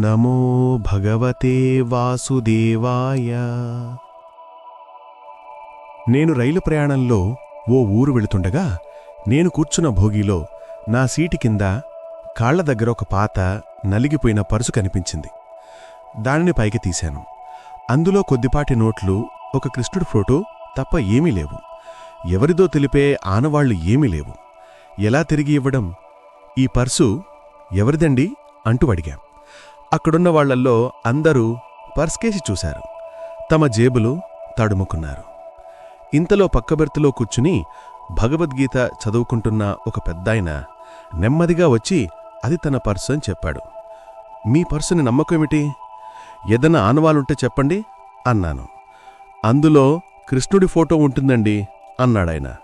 నమో భగవతే వాసుదేవాయ నేను రైలు ప్రయాణంలో ఓ ఊరు వెళుతుండగా నేను కూర్చున్న భోగిలో నా సీటు కింద కాళ్ళ దగ్గర ఒక పాత నలిగిపోయిన పరుసు కనిపించింది. దానిని పైకి తీశాను. అందులో కొద్దిపాటి నోట్లు ఒక కృష్ణుడి ఫోటో తప్ప ఏమీ లేవు. ఎవరిదో తెలిపే ఆనవాళ్ళు ఏమీ లేవు. ఎలా తిరిగి ఇవ్వడం? ఈ పర్సు ఎవరిదండి? అంటూ అడిగాం అక్కడున్న వాళ్ళల్లో అందరూ పర్స్కేసి చూశారు. తమ జేబులు తడుముకున్నారు. ఇంతలో పక్కబెర్తులో కూర్చుని భగవద్గీత చదువుకుంటున్న ఒక పెద్దాయన నెమ్మదిగా వచ్చి అది తన పర్సు అని చెప్పాడు. మీ పర్సుని నమ్మకమేమిటి? ఏదన్నా ఆనవాలుంటే చెప్పండి అన్నాను. అందులో కృష్ణుడి ఫోటో ఉంటుందండి అన్నాడాయన.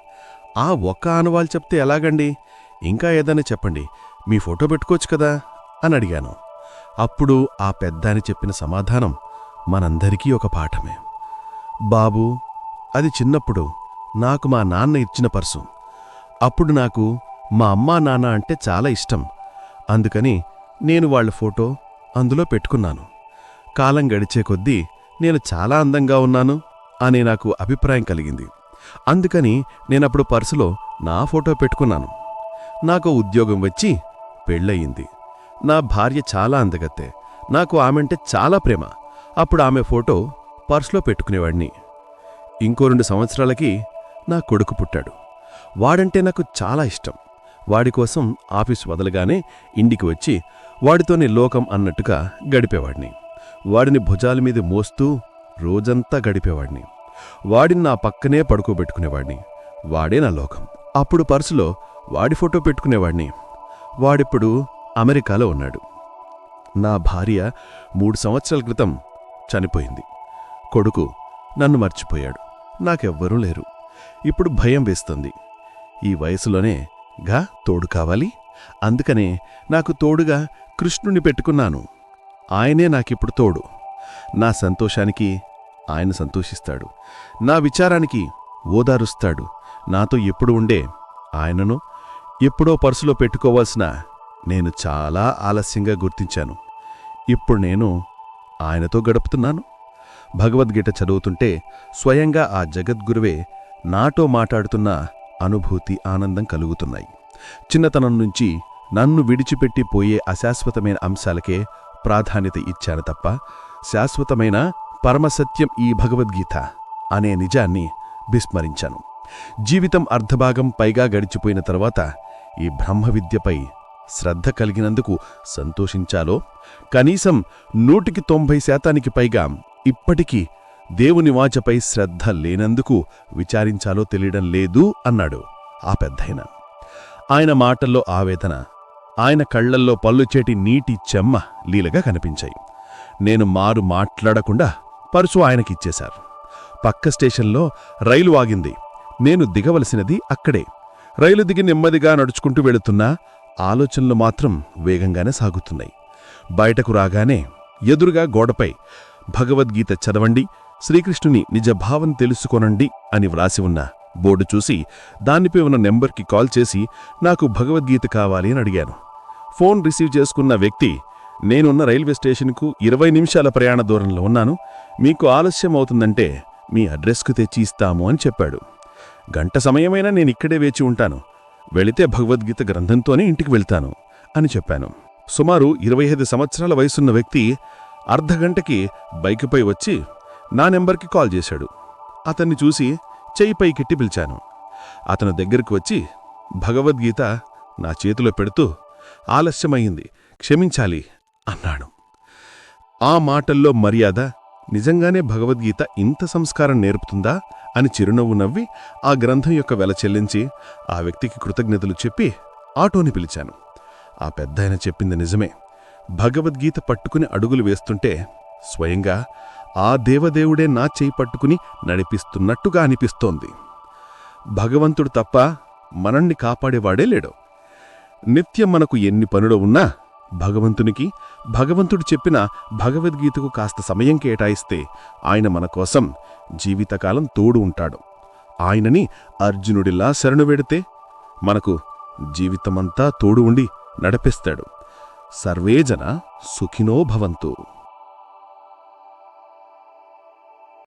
ఆ ఒక్క ఆనవాలు చెప్తే ఎలాగండి? ఇంకా ఏదైనా చెప్పండి. మీ ఫోటో పెట్టుకోవచ్చు కదా అని అడిగాను. అప్పుడు ఆ పెద్దాని చెప్పిన సమాధానం మనందరికీ ఒక పాఠమే. బాబూ అది చిన్నప్పుడు నాకు మా నాన్న ఇచ్చిన పర్సు. అప్పుడు నాకు మా అమ్మా నాన్న అంటే చాలా ఇష్టం. అందుకని నేను వాళ్ళ ఫోటో అందులో పెట్టుకున్నాను. కాలం గడిచే కొద్దీ నేను చాలా అందంగా ఉన్నాను అని నాకు అభిప్రాయం కలిగింది. అందుకని నేనప్పుడు పర్సులో నా ఫోటో పెట్టుకున్నాను. నాకు ఉద్యోగం వచ్చి పెళ్ళయింది. నా భార్య చాలా అందగత్తే. నాకు ఆమెంటే చాలా ప్రేమ. అప్పుడు ఆమె ఫోటో పర్స్లో పెట్టుకునేవాడిని. ఇంకో రెండు సంవత్సరాలకి నా కొడుకు పుట్టాడు. వాడంటే నాకు చాలా ఇష్టం. వాడి కోసం ఆఫీసు వదలగానే ఇంటికి వచ్చి వాడితోనే లోకం అన్నట్టుగా గడిపేవాడిని. వాడిని భుజాల మీద మోస్తూ రోజంతా గడిపేవాడిని. వాడిని నా పక్కనే పడుకోబెట్టుకునేవాడిని. వాడే నా లోకం. అప్పుడు పర్సులో వాడి ఫోటో పెట్టుకునేవాడిని. వాడిప్పుడు అమెరికాలో ఉన్నాడు. నా భార్య మూడు సంవత్సరాల క్రితం చనిపోయింది. కొడుకు నన్ను మర్చిపోయాడు. నాకెవ్వరూ లేరు. ఇప్పుడు భయం వేస్తుంది. ఈ వయసులోనే గా తోడు కావాలి? అందుకనే నాకు తోడుగా కృష్ణుని పెట్టుకున్నాను. ఆయనే నాకిప్పుడు తోడు. నా సంతోషానికి ఆయన సంతోషిస్తాడు. నా విచారానికి ఓదారుస్తాడు. నాతో ఎప్పుడు ఉండే ఆయనను ఎప్పుడో పర్సులో పెట్టుకోవాల్సిన నేను చాలా ఆలస్యంగా గుర్తించాను. ఇప్పుడు నేను ఆయనతో గడుపుతున్నాను. భగవద్గీత చదువుతుంటే స్వయంగా ఆ జగద్గురువే నాతో మాట్లాడుతున్న అనుభూతి ఆనందం కలుగుతున్నాయి. చిన్నతనం నుంచి నన్ను విడిచిపెట్టి పోయే అశాశ్వతమైన అంశాలకే ప్రాధాన్యత ఇచ్చాను తప్ప శాశ్వతమైన పరమసత్యం ఈ భగవద్గీత అనే నిజాన్ని విస్మరించాను. జీవితం అర్ధభాగం పైగా గడిచిపోయిన తర్వాత ఈ బ్రహ్మ విద్యపై శ్రద్ధ కలిగినందుకు సంతోషించాలో? కనీసం నూటికి తొంభై శాతానికి పైగా ఇప్పటికీ దేవుని వాచపై శ్రద్ధ లేనందుకు విచారించాలో తెలియడం లేదు అన్నాడు ఆ పెద్దయిన. ఆయన మాటల్లో ఆవేదన ఆయన కళ్ళల్లో పళ్ళుచేటి నీటి చెమ్మ లీలగా కనిపించాయి. నేను మారు మాట్లాడకుండా పరుసు ఆయనకిచ్చేశారు పక్క స్టేషన్లో రైలు ఆగింది. నేను దిగవలసినది అక్కడే. రైలు దిగి నెమ్మదిగా నడుచుకుంటూ వెళుతున్నా ఆలోచనలు మాత్రం వేగంగానే సాగుతున్నాయి. బయటకు రాగానే ఎదురుగా గోడపై భగవద్గీత చదవండి శ్రీకృష్ణుని నిజభావం తెలుసుకొనండి అని వ్రాసి ఉన్న బోర్డు చూసి దానిపై ఉన్న నెంబర్కి కాల్ చేసి నాకు భగవద్గీత కావాలి అని అడిగాను. ఫోన్ రిసీవ్ చేసుకున్న వ్యక్తి నేనున్న రైల్వే స్టేషన్కు ఇరవై నిమిషాల ప్రయాణ దూరంలో ఉన్నాను మీకు ఆలస్యం అవుతుందంటే మీ అడ్రస్కు తెచ్చి ఇస్తాము అని చెప్పాడు. గంట సమయమైనా నేనిక్కడే వేచి ఉంటాను వెళితే భగవద్గీత గ్రంథంతోనే ఇంటికి వెళ్తాను అని చెప్పాను. సుమారు ఇరవై ఐదు సంవత్సరాల వయసున్న వ్యక్తి అర్ధగంటకి బైకుపై వచ్చి నా నెంబర్కి కాల్ చేశాడు. అతన్ని చూసి చెయ్యి పైకెట్టి పిలిచాను. అతను దగ్గరికి వచ్చి భగవద్గీత నా చేతిలో పెడుతూ ఆలస్యమయ్యింది క్షమించాలి అన్నాడు. ఆ మాటల్లో మర్యాద నిజంగానే భగవద్గీత ఇంత సంస్కారం నేర్పుతుందా అని చిరునవ్వు నవ్వి ఆ గ్రంథం యొక్క వెల చెల్లించి ఆ వ్యక్తికి కృతజ్ఞతలు చెప్పి ఆటోని పిలిచాను. ఆ పెద్దాయన చెప్పింది నిజమే. భగవద్గీత పట్టుకుని అడుగులు వేస్తుంటే స్వయంగా ఆ దేవదేవుడే నా చేయి పట్టుకుని నడిపిస్తున్నట్టుగా అనిపిస్తోంది. భగవంతుడు తప్ప మనల్ని కాపాడేవాడే లేడు. నిత్యం మనకు ఎన్ని పనులు ఉన్నా భగవంతునికి భగవంతుడు చెప్పిన భగవద్గీతకు కాస్త సమయం కేటాయిస్తే ఆయన మన కోసం జీవితకాలం తోడు ఉంటాడు. ఆయనని అర్జునుడిలా శరణు వెడితే మనకు జీవితమంతా తోడు ఉండి నడిపిస్తాడు. సర్వే జన సుఖినో భవంతు.